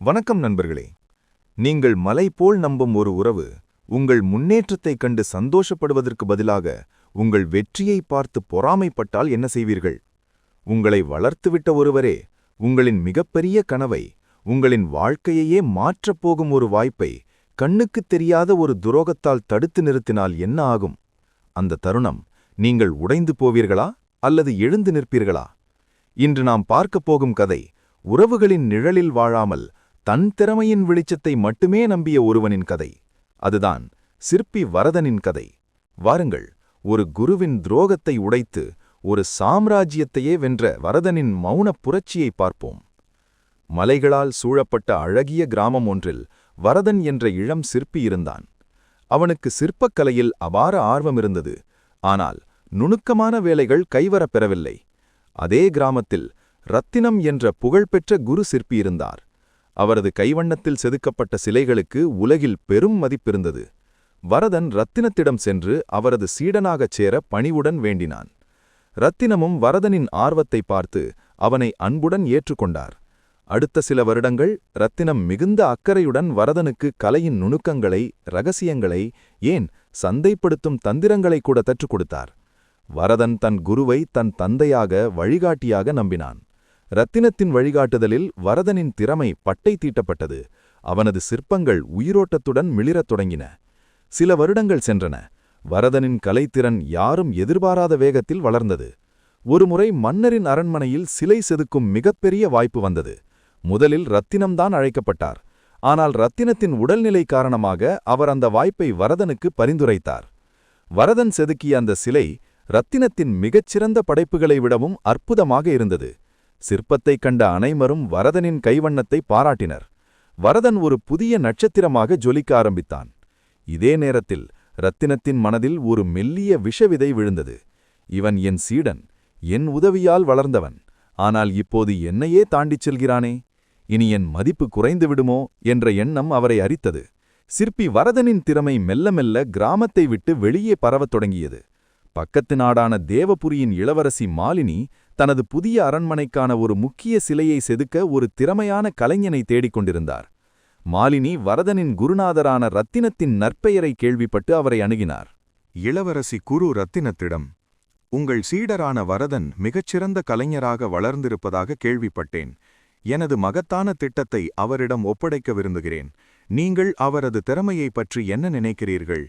வணக்கம் நண்பர்களே. நீங்கள் மலை போல் நம்பும் ஒரு உறவு உங்கள் முன்னேற்றத்தைக் கண்டு சந்தோஷப்படுவதற்கு பதிலாக உங்கள் வெற்றியை பார்த்து பொறாமைப்பட்டால் என்ன செய்வீர்கள்? உங்களை வளர்த்துவிட்ட ஒருவரே உங்களின் மிகப்பெரிய கனவை உங்களின் வாழ்க்கையையே மாற்றப் போகும் ஒரு வாய்ப்பை கண்ணுக்குத் தெரியாத ஒரு துரோகத்தால் தடுத்து நிறுத்தினால் என்ன ஆகும்? அந்த தருணம் நீங்கள் உடைந்து போவீர்களா அல்லது எழுந்து நிற்பீர்களா? இன்று நாம் பார்க்கப் போகும் கதை உறவுகளின் நிழலில் வாழாமல் தன் திறமையின் வெளிச்சத்தை மட்டுமே நம்பிய ஒருவனின் கதை. அதுதான் சிற்பி வரதனின் கதை. வாருங்கள் ஒரு குருவின் துரோகத்தை உடைத்து ஒரு சாம்ராஜ்யத்தையே வென்ற வரதனின் மௌனப் புரட்சியை பார்ப்போம். மலைகளால் சூழப்பட்ட அழகிய கிராமம் ஒன்றில் வரதன் என்ற இளம் சிற்பி இருந்தான். அவனுக்கு சிற்பக்கலையில் அபார ஆர்வம் இருந்தது. ஆனால் நுணுக்கமான வேலைகள் கைவரப் பெறவில்லை. அதே கிராமத்தில் ரத்தினம் என்ற புகழ்பெற்ற குரு சிற்பி இருந்தார். அவரது கைவண்ணத்தில் செதுக்கப்பட்ட சிலைகளுக்கு உலகில் பெரும் மதிப்பிருந்தது. வரதன் ரத்தினத்திடம் சென்று அவரது சீடனாகச் சேர பணிவுடன் வேண்டினான். ரத்தினமும் வரதனின் ஆர்வத்தை பார்த்து அவனை அன்புடன் ஏற்றுக்கொண்டார். அடுத்த சில வருடங்கள் ரத்தினம் மிகுந்த அக்கறையுடன் வரதனுக்கு கலையின் நுணுக்கங்களை ரகசியங்களை ஏன் சந்தைப்படுத்தும் தந்திரங்களை கூட தற்றுக் கொடுத்தார். வரதன் தன் குருவை தன் தந்தையாக வழிகாட்டியாக நம்பினான். ரத்தினத்தின் வழிகாட்டுதலில் வரதனின் திறமை பட்டை தீட்டப்பட்டது. அவனது சிற்பங்கள் உயிரோட்டத்துடன் மிளிரத் தொடங்கின. சில வருடங்கள் சென்றன. வரதனின் கலைத்திறன் யாரும் எதிர்பாராத வேகத்தில் வளர்ந்தது. ஒருமுறை மன்னரின் அரண்மனையில் சிலை செதுக்கும் மிகப்பெரிய வாய்ப்பு வந்தது. முதலில் ரத்தினம்தான் அழைக்கப்பட்டார். ஆனால் ரத்தினத்தின் உடல்நிலை காரணமாக அவர் அந்த வாய்ப்பை வரதனுக்கு பரிந்துரைத்தார். வரதன் செதுக்கிய அந்த சிலை ரத்தினத்தின் மிகச்சிறந்த படைப்புகளை விடவும் அற்புதமாக இருந்தது. சிற்பத்தைக் கண்ட அனைவரும் வரதனின் கைவண்ணத்தை பாராட்டினர். வரதன் ஒரு புதிய நட்சத்திரமாக ஜொலிக்க ஆரம்பித்தான். இதே நேரத்தில் ரத்தினத்தின் மனதில் ஒரு மெல்லிய விஷவிதை விழுந்தது. இவன் என் சீடன் என் உதவியால் வளர்ந்தவன். ஆனால் இப்போது என்னையே தாண்டிச் செல்கிறானே? இனி என் மதிப்பு குறைந்து விடுமோ? என்ற எண்ணம் அவரை அரித்தது. சிற்பி வரதனின் திறமை மெல்ல மெல்ல கிராமத்தை விட்டு வெளியே பரவத் தொடங்கியது. பக்கத்து நாடான தேவபுரியின் இளவரசி மாலினி தனது புதிய அரண்மனைக்கான ஒரு முக்கிய சிலையை செதுக்க ஒரு திறமையான கலைஞனை தேடிக் கொண்டிருந்தார். மாலினி வரதனின் குருநாதரான ரத்தினத்தின் நற்பெயரை கேள்விப்பட்டு அவரை அணுகினார். இளவரசி குரு ரத்தினத்திடம் உங்கள் சீடரான வரதன் மிகச்சிறந்த கலைஞராக வளர்ந்திருப்பதாக கேள்விப்பட்டேன். எனது மகத்தான திட்டத்தை அவரிடம் ஒப்படைக்க விரும்புகிறேன் நீங்கள் அவரது திறமையைப் பற்றி என்ன நினைக்கிறீர்கள்?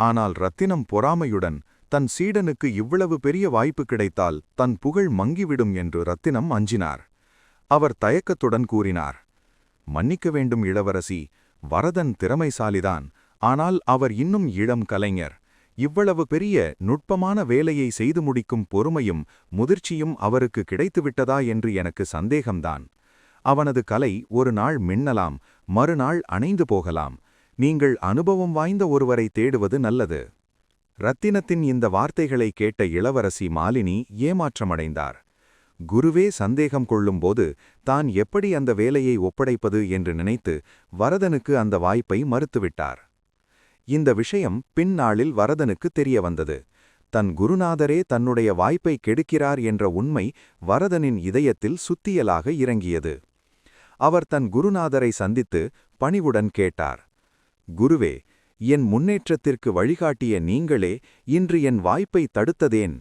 ஆனால் ரத்தினம் பொறாமையுடன் தன் சீடனுக்கு இவ்வளவு பெரிய வாய்ப்பு கிடைத்தால் தன் புகழ் மங்கிவிடும் என்று ரத்தினம் அஞ்சினார். அவர் தயக்கத்துடன் கூறினார் மன்னிக்க வேண்டும் இளவரசி வரதன் திறமைசாலிதான் ஆனால் அவர் இன்னும் இளம் கலைஞர். இவ்வளவு பெரிய நுட்பமான வேலையை செய்து முடிக்கும் பொறுமையும் முதிர்ச்சியும் அவருக்கு கிடைத்துவிட்டதா என்று எனக்கு சந்தேகம்தான். அவனது கலை ஒரு நாள் மின்னலாம் மறுநாள் அணைந்து போகலாம். நீங்கள் அனுபவம் வாய்ந்த ஒருவரை தேடுவது நல்லது. ரத்தினத்தின் இந்த வார்த்தைகளை கேட்ட இளவரசி மாலினி ஏமாற்றமடைந்தார். குருவே சந்தேகம் கொள்ளும்போது தான் எப்படி அந்த வேலையை ஒப்படைப்பது என்று நினைத்து வரதனுக்கு அந்த வாய்ப்பை மறுத்துவிட்டார். இந்த விஷயம் பின்னாளில் வரதனுக்கு தெரிய வந்தது தன் குருநாதரே தன்னுடைய வாய்ப்பை கெடுக்கிறார் என்ற உண்மை வரதனின் இதயத்தில் சுத்தியலாக இறங்கியது. அவர் தன் குருநாதரை சந்தித்து பணிவுடன் கேட்டார். குருவே என் முன்னேற்றத்திற்கு வழிகாட்டிய நீங்களே இன்று என் வாய்ப்பை தடுத்ததேன்.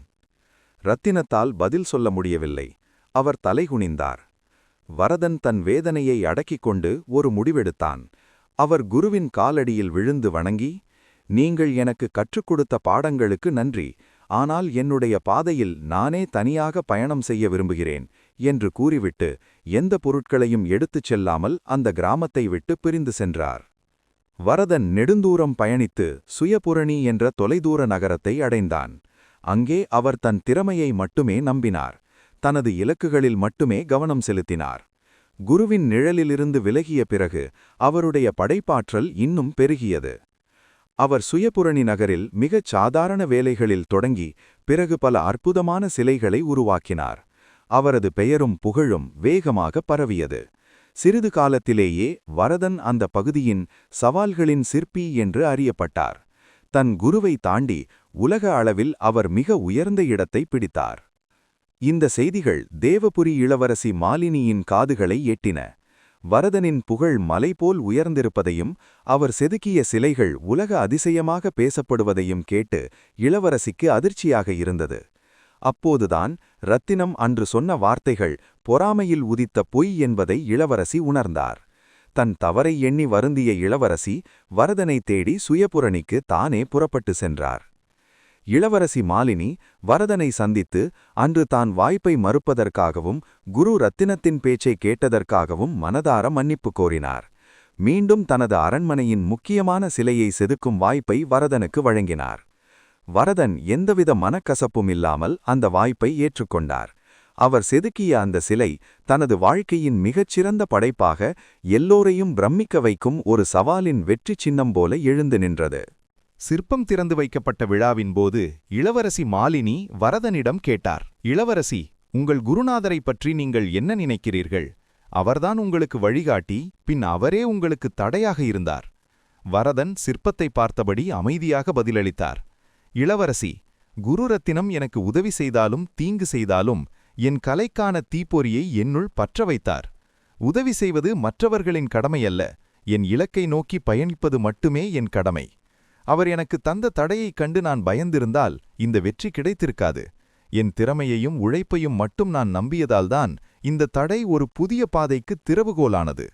ரத்தினத்தால் பதில் சொல்ல முடியவில்லை. அவர் தலைகுனிந்தார். வரதன் தன் வேதனையை அடக்கிக் கொண்டு ஒரு முடிவெடுத்தான். அவர் குருவின் காலடியில் விழுந்து வணங்கி நீங்கள் எனக்கு கற்றுக் கொடுத்த பாடங்களுக்கு நன்றி. ஆனால் என்னுடைய பாதையில் நானே தனியாக பயணம் செய்ய விரும்புகிறேன் என்று கூறிவிட்டு எந்த பொருட்களையும் எடுத்துச் செல்லாமல் அந்த கிராமத்தை விட்டு பிரிந்து சென்றார். வரதன் நெடுந்தூரம் பயணித்து சுயபுரணி என்ற தொலைதூர நகரத்தை அடைந்தான். அங்கே அவர் தன் திறமையை மட்டுமே நம்பினார். தனது இலக்குகளில் மட்டுமே கவனம் செலுத்தினார். குருவின் நிழலிலிருந்து விலகிய பிறகு அவருடைய படைப்பாற்றல் இன்னும் பெருகியது. அவர் சுயபுரணி நகரில் மிகச் சாதாரண வேலைகளில் தொடங்கி பிறகு பல அற்புதமான சிலைகளை உருவாக்கினார். அவரது பெயரும் புகழும் வேகமாக பரவியது. சிறிது காலத்திலேயே வரதன் அந்த பகுதியின் சவால்களின் சிற்பி என்று அறியப்பட்டார். தன் குருவை தாண்டி உலக அளவில் அவர் மிக உயர்ந்த இடத்தை பிடித்தார். இந்த செய்திகள் தேவபுரி இளவரசி மாலினியின் காதுகளை எட்டின. வரதனின் புகழ் மலைபோல் உயர்ந்திருப்பதையும் அவர் செதுக்கிய சிலைகள் உலக அதிசயமாக பேசப்படுவதையும் கேட்டு இளவரசிக்கு அதிர்ச்சியாக இருந்தது. அப்போதுதான் ரத்தினம் அன்று சொன்ன வார்த்தைகள் பொறாமையில் உதித்த பொய் என்பதை இளவரசி உணர்ந்தார். தன் தவறை எண்ணி வருந்திய இளவரசி வரதனை தேடி சுயபுரணிக்கு தானே புறப்பட்டு சென்றார். இளவரசி மாலினி வரதனை சந்தித்து அன்று தான் வாய்ப்பை மறுப்பதற்காகவும் குரு ரத்தினத்தின் பேச்சை கேட்டதற்காகவும் மனதார மன்னிப்பு கோரினார். மீண்டும் தனது அரண்மனையின் முக்கியமான சிலையை செதுக்கும் வாய்ப்பை வரதனுக்கு வழங்கினார். வரதன் எந்தவித மனக்கசப்பும் இல்லாமல் அந்த வாய்ப்பை ஏற்றுக்கொண்டார். அவர் செதுக்கிய அந்த சிலை தனது வாழ்க்கையின் மிகச்சிறந்த படைப்பாக எல்லோரையும் பிரமிக்க வைக்கும் ஒரு சவாலின் வெற்றி சின்னம் போல எழுந்து நின்றது. சிற்பம் திறந்து வைக்கப்பட்ட விழாவின் போது இளவரசி மாலினி வரதனிடம் கேட்டார் இளவரசி உங்கள் குருநாதரை பற்றி நீங்கள் என்ன நினைக்கிறீர்கள்? அவர்தான் உங்களுக்கு வழிகாட்டி பின் அவரே உங்களுக்கு தடையாக இருந்தார். வரதன் சிற்பத்தை பார்த்தபடி அமைதியாக பதிலளித்தார். இளவரசி குருரத்தினம் எனக்கு உதவி செய்தாலும் தீங்கு செய்தாலும் என் கலைக்கான தீப்பொறியை என்னுள் பற்ற வைத்தார். உதவி செய்வது மற்றவர்களின் கடமையல்ல என் இலக்கை நோக்கி பயணிப்பது மட்டுமே என் கடமை. அவர் எனக்கு தந்த தடையைக் கண்டு நான் பயந்திருந்தால் இந்த வெற்றி கிடைத்திருக்காது. என் திறமையையும் உழைப்பையும் மட்டும் நான் நம்பியதால்தான் இந்த தடை ஒரு புதிய பாதைக்கு திறவுகோலானது.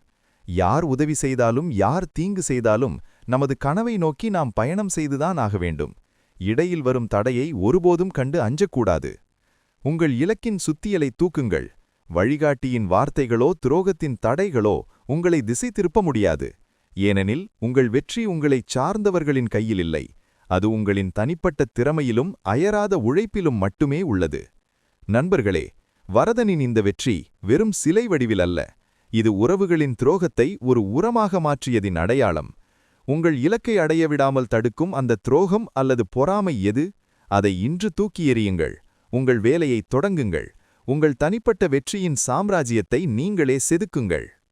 யார் உதவி செய்தாலும் யார் தீங்கு செய்தாலும் நமது கனவை நோக்கி நாம் பயணம் செய்துதான் ஆக வேண்டும். இடையில் வரும் தடையை ஒருபோதும் கண்டு அஞ்சக்கூடாது. உங்கள் இலக்கின் சுத்தியலை தூக்குங்கள். வழிகாட்டியின் வார்த்தைகளோ துரோகத்தின் தடைகளோ உங்களை திசை திருப்ப முடியாது. ஏனெனில் உங்கள் வெற்றி உங்களைச் சார்ந்தவர்களின் கையில் இல்லை. அது உங்களின் தனிப்பட்ட திறமையிலும் அயராத உழைப்பிலும் மட்டுமே உள்ளது. நண்பர்களே வரதனின் இந்த வெற்றி வெறும் சிலை வடிவில் அல்ல. இது உறவுகளின் துரோகத்தை ஒரு உரமாக மாற்றியதின் அடையாளம். உங்கள் இலக்கை அடைய விடாமல் தடுக்கும் அந்த துரோகம் அல்லது பொறாமை எது? அதை இன்று தூக்கி எறியுங்கள். உங்கள் வேலையை தொடங்குங்கள். உங்கள் தனிப்பட்ட வெற்றியின் சாம்ராஜ்யத்தை நீங்களே செதுக்குங்கள்.